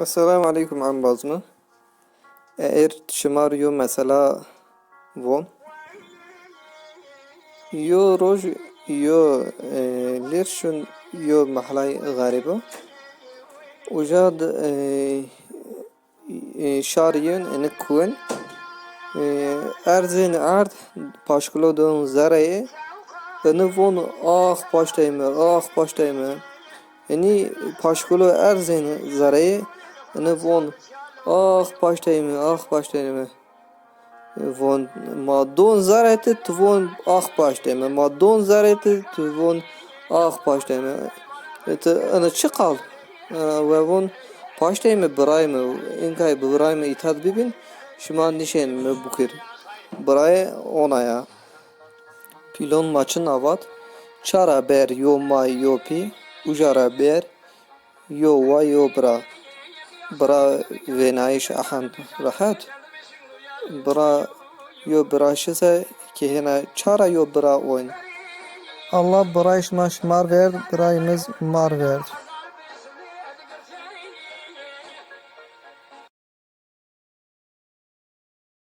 Esselamu Aleyküm am bazmı. Eğer şımarıyor mesela von. Yo roj yo e, lir şun yo mahlay garibo. Ujad e, e, şariyen ene kuen. E, erzin ard paşkulo don zaraye. Ene von ah paştayme ah paştayme. Yani paşkulo erzin zaraye. Ene von ah paştayme ah paştayme. Von ma don zarete tu von ah paştayme. Ma don zarete tu von ah paştayme. Et ana çıkal. Ve von paştayme brayme. İnkay brayme ithad bibin. Şuma nişen me bukir. Bray ona ya. Pilon maçın avat. Çara ber yo may yo pi. Ujara ber yo wa yo bra. Bra ve naiş ahan rahat. Bra yo bra şise ki hena çara yo bra oyun. Allah brayş maş mar ver, brayımız mar ver.